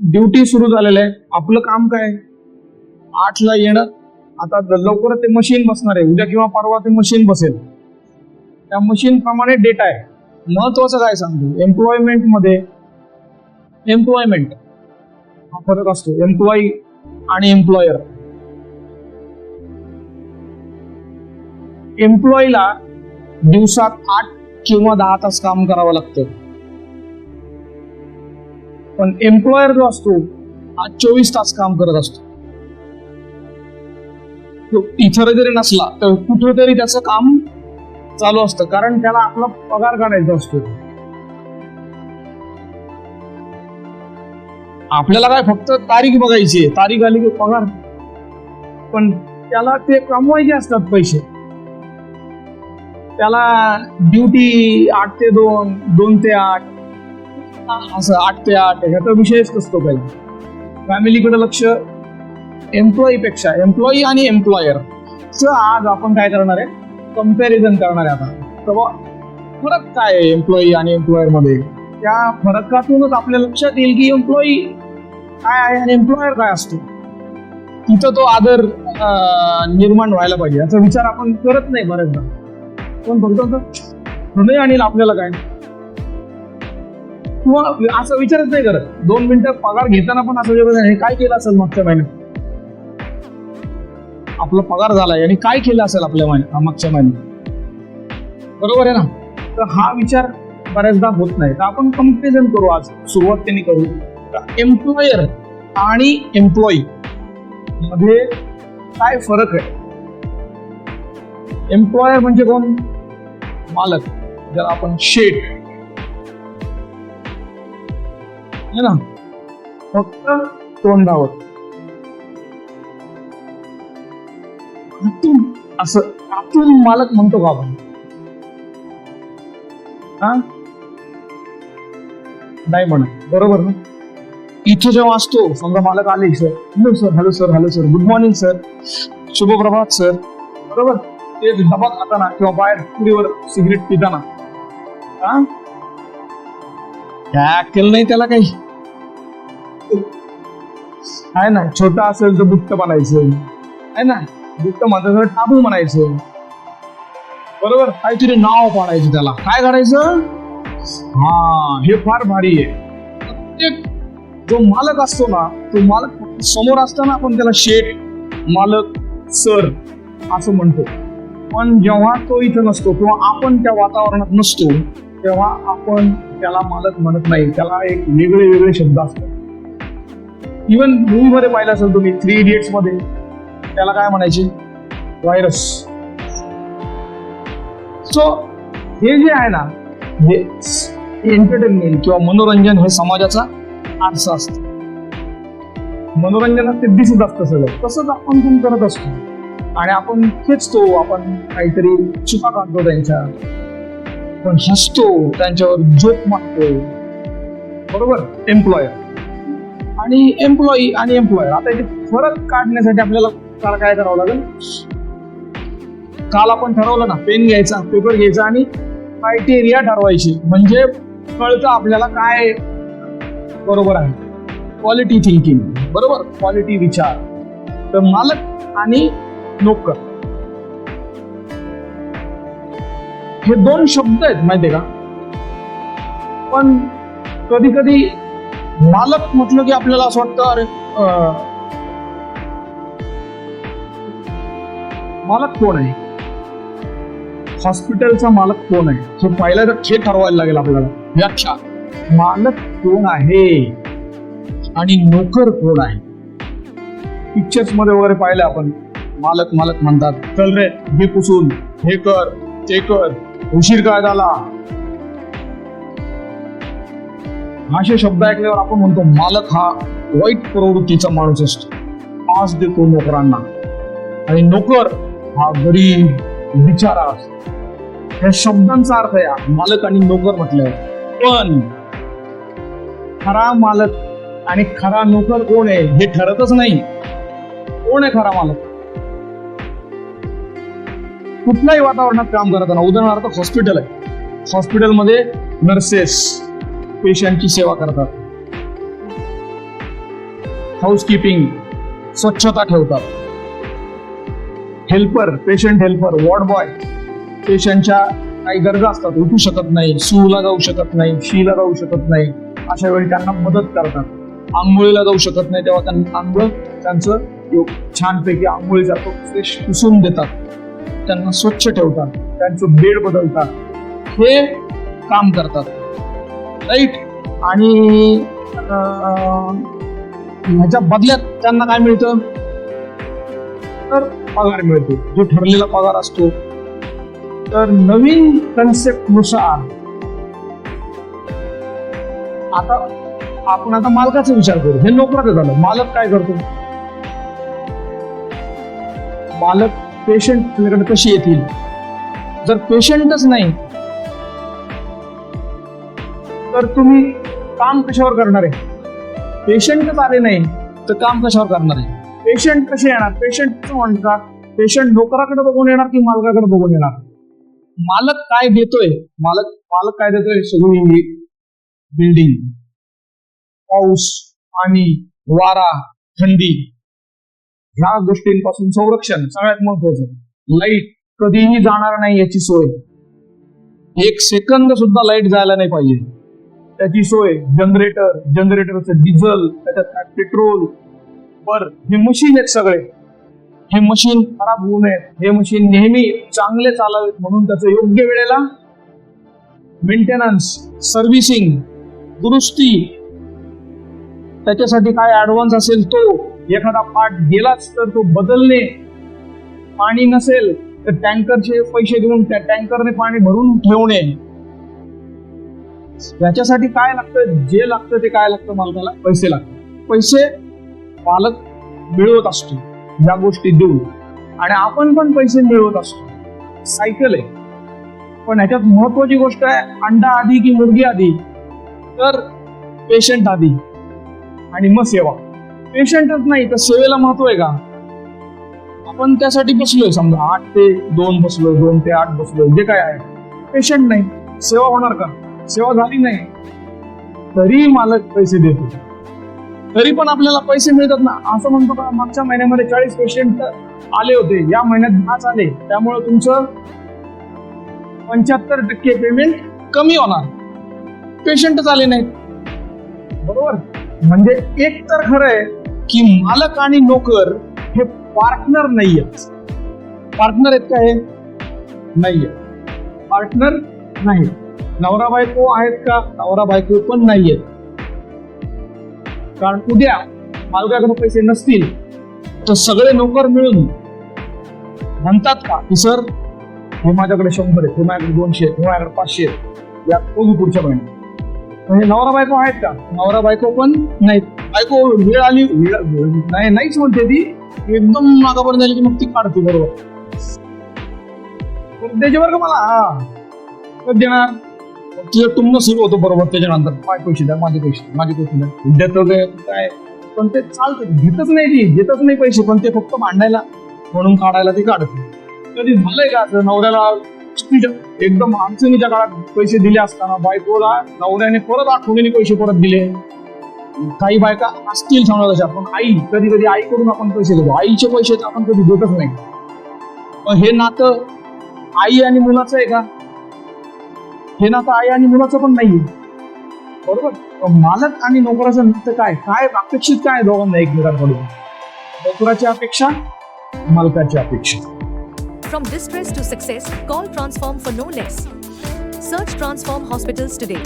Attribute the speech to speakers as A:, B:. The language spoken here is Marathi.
A: ड्युटी सुरू झालेलं आहे. आपलं काम काय? आठला येणं. आता लवकरच ते मशीन बसणार आहे. उद्या किंवा परवा ते मशीन बसेल. त्या मशीन प्रमाणे डेटा आहे. महत्वाचं काय सांगतो? एम्प्लॉयमेंटमध्ये एम्प्लॉयमेंट हा फरक असतो. एम्प्लॉई आणि एम्प्लॉयर एम्प्लॉईला दिवसात आठ किंवा दहा तास काम करावं लागतं. पण एम्प्लॉयर जो असतो हा चोवीस तास काम करत असतो. तो इतर जरी नसला तर कुठेतरी त्याचं काम चालू असतं कारण त्याला आपला पगार काढायचा असतो. आपल्याला काय फक्त तारीख बघायची तारीख आली की पगार. पण त्याला ते कमवायचे असतात पैसे. त्याला ड्युटी आठ ते दोन दोन ते आठ असं आठ ते आठ ह्याचा विषयच नसतो काही. फॅमिलीकडे लक्ष एम्प्लॉईपेक्षा एम्प्लॉई आणि एम्प्लॉयर आज आपण काय करणार आहे? कंपॅरिझन करणार आहे आता. तर फरक काय आहे एम्प्लॉई आणि एम्प्लॉयरमध्ये? त्या फरकातूनच आपल्या लक्षात येईल की एम्प्लॉई काय आहे आणि एम्प्लॉयर काय असतो. तिथं तो आदर निर्माण व्हायला पाहिजे. याचा विचार आपण करत नाही बऱ्याचदा पण फक्त हृदय आणील आपल्याला काय? किंवा असं विचारच नाही करत. दोन मिनिटं पगार घेताना पण असं विचारत नाही, काय केलं असेल मागच्या महिन्यात? आपला पगार झालाय आणि काय केलं असेल आपल्या महिन्यात मागच्या महिन्यात? बरोबर आहे ना? तर हा विचार बऱ्याचदा होत नाही. तर आपण कंपॅरिझन करू आज. सुरुवात त्यांनी करू एम्प्लॉयर आणि एम्प्लॉई मध्ये काय फरक आहे? एम्प्लॉयर म्हणजे कोण? मालक. ज्याला आपण शेट है ना? फक्त तोंडावर. आतून असं आतून मालक म्हणतो का आपण? हा? नाही म्हणत. बरोबर ना? इथे जेव्हा असतो समजा मालक आले sir hello sir hello sir hello sir good morning sir शुभप्रभात sir बरोबर? ते डबा खाताना किंवा बाहेर पुरीवर सिगरेट पिताना. हा? काय केलं नाही त्याला काही. आहे ना? छोटा असेल तर बुट्ट बनायचं. आहे ना? बुट्ट म्हणतात टाबू म्हणायचं बरोबर? काहीतरी नाव पाडायचं त्याला. काय करायचं? हा हे फार भारी आहे. प्रत्येक जो मालक असतो ना तो मालक समोर असताना आपण त्याला शेठ मालक सर असं म्हणतो. पण जेव्हा तो इथं नसतो किंवा आपण त्या वातावरणात नसतो तेव्हा आपण त्याला मालक म्हणत नाही. त्याला एक वेगळे वेगळे शब्द असतात. इवन मूवी मध्ये पाहिलं असेल तुम्ही थ्री इडियट्समध्ये त्याला काय म्हणायचे? व्हायरस सो हे जे आहे ना हे एंटरटेनमेंट किंवा मनोरंजन हे समाजाचा आरसा असतो. मनोरंजनात ते दिसत असतं सगळं. तसंच आपण पण करत असतो. आणि आपण खेचतो आपण काहीतरी चुका काढतो त्यांच्या. पण हसतो त्यांच्यावर जोक मारतो. बरोबर? एम्प्लॉयर आणि एम्प्लॉई आणि एम्प्लॉयर आता इथे फरक काढण्यासाठी आपल्याला काल काय करावं लागेल? काल आपण ठरवलं ना पेन घ्यायचा पेपर घ्यायचा आणि क्रायटेरिया ठरवायची. म्हणजे कळतं आपल्याला काय बरोबर आहे. क्वालिटी थिंकिंग बरोबर? क्वालिटी विचार. तर मालक आणि नोकर. हे दोन शब्द आहेत माहितीये का? पण कधी कधी मालक म्हटलं की आपल्याला असं वाटतं अरे मालक कोण आहे? हॉस्पिटलचा मालक कोण आहे? हे पहिल्यांदा हे ठरवायला लागेल आपल्याला. व्याख्या. मालक कोण आहे? आणि नोकर कोण आहे? पिक्चर्समध्ये वगैरे पाहिलं आपण. मालक मालक म्हणतात चल रे हे पुसून हे कर ते कर. उशीर काय झाला? असे शब्द ऐकल्यावर आपण म्हणतो मालक हा वाईट प्रवृत्तीचा माणूस असतो. पास देतो नोकरांना. आणि नोकर हा गरीब बिचारा असतो. या शब्दांचा अर्थ या मालक आणि नोकर म्हटलं पण खरा मालक आणि खरा नोकर कोण आहे हे ठरतच नाही. कोण आहे खरा मालक? कुठल्याही वातावरणात काम करताना उदाहरणार्थ हॉस्पिटल आहे. हॉस्पिटलमध्ये नर्सेस पेशंटची सेवा करतात. हाऊसकीपिंग स्वच्छता ठेवतात. Helper patient helper ward boy पेशंटच्या काही गरजा असतात उठू शकत नाही सूला जाऊ शकत नाही शीला जाऊ शकत नाही अशा वेळी त्यांना मदत करतात. आंघोळीला जाऊ शकत नाही तेव्हा त्यांना आंघोळ त्यांचं छानपैकी आंघोळी जातो फ्रेश पुसून देतात. त्यांना स्वच्छ ठेवतात त्यांचं बेड बदलतात. हे काम करतात. राईट आणि अं, ह्याच्या बदल्यात त्यांना काय मिळतं? तर पगार मिळतो. जो ठरलेला पगार असतो. तर नवीन कन्सेप्टनुसार आता आपण आता मालकाचा विचार करू. हे नोकराचं झालं. मालक काय करतो? मालक पेशंट कशी येतील? जर पेशंटच नाही तर तुम्ही काम कशावर करणार आहे? पेशंटच आले नाही तर काम कशावर करणार आहे? पेशंट कसे येणार? पेशंट म्हणतात पेशंट नोकराकडे बघून येणार की मालकाकडे बघून येणार? मालक काय देतोय? मालक मालक काय देतोय? सगळी बिल्डिंग पाऊस पाणी वारा थंडी. ह्या गोष्टींपासून संरक्षण सगळ्यात महत्वाचं लाइट कधीही जाणार नाही याची सोय. एक सेकंद सुद्धा लाइट जायला नाही पाहिजे. त्याची सोय जनरेटर जनरेटरचं डिझेल त्याच्यात पेट्रोल बर हे मशीन आहेत सगळे. हे मशीन खराब होऊ नये. हे मशीन नेहमी चांगले चालावेत म्हणून त्याचं योग्य वेळेला मेंटेनन्स सर्व्हिसिंग दुरुस्ती. त्याच्यासाठी काय ऍडव्हान्स असेल तो एखादा पार्ट गेलाच तर तो बदलणे. पाणी नसेल तर टँकरचे पैसे देऊन त्या टँकरने पाणी भरून ठेवणे. याच्यासाठी काय लागतं? जे लागतं ते काय लागतं मालकाला? पैसे लागतात. पैसे मालक मिळवत असतो. या गोष्टी देऊ आणि आपण पण पैसे मिळवत असतो. सायकल आहे. पण ह्याच्यात महत्वाची गोष्ट आहे अंडा आधी की मुलगी आधी? तर पेशंट आधी. आणि मग सेवा. पेशंटच नाही तर सेवेला महत्त्व आहे का? आपण त्यासाठी बसलोय समजा आठ ते दोन बसलोय दोन ते आठ बसलोय जे काय आहे. पेशंट नाही. सेवा होणार का? सेवा झाली नाही तरी मालक पैसे देतो तरी पण आपल्याला पैसे मिळतात ना असं म्हणतो का मागच्या महिन्यामध्ये चाळीस पेशंट आले होते या महिन्यात दहाच आले. त्यामुळे तुमचं पंच्याहत्तर टक्के पेमेंट कमी होणार. पेशंटच आले नाहीत. बरोबर? म्हणजे एक तर खरं आहे की मालक आणि नोकर हे पार्टनर नाहीयेत. पार्टनर आहेत का हे? नाहीये पार्टनर नाही नवरा बायको आहेत का? नवरा बायको पण नाहीयेत. कारण उद्या मालकाकडे पैसे नसतील तर सगळे नोकर मिळून म्हणतात का की सर हे माझ्याकडे शंभर आहेत हे माझ्याकडे दोनशे आहेत हे माझ्याकडे पाचशे आहेत या बघू पुढच्या महिन्यात. हे नवरा बायको आहेत का? नवरा बायको पण नाहीत. बायको वेळ आली वेळ नाही नाहीच म्हणते ती. एकदम मागापर्यंत झाली की मग ती काढते बरोबर. त्याच्यावर का मला? हा. कधी देणार? तुझं तुमनं सुरू होतं बरोबर त्याच्यानंतर? काय पैसे द्या माझे पैसे माझे पैसे द्या. देत काय? पण ते चालतं घेतच नाही ती घेतच नाही पैसे पण ते फक्त मांडायला म्हणून काढायला ते काढत कधी झालंय का असं? नवऱ्याला स्पीड एकदम अडचणीच्या काळात पैसे दिले असताना बायकोला नवऱ्याने परत आठवणीने पैसे परत दिले. काही बायका असतील समाजाच्या पण आई कधी कधी आईकडून आपण पैसे देतो आईचे पैसे तर आपण कधी देतच नाही. पण हे नातं आई आणि मुलाचं आहे का? हे नातं आई आणि मुलाचं पण नाही बरोबर मालक आणि नोकराचं नातं काय काय अपेक्षित काय दोघांना एकमेकांकडून नोकराची अपेक्षा मालकाची अपेक्षा
B: From distress to success, call Transform for no less. Search Transform Hospitals today.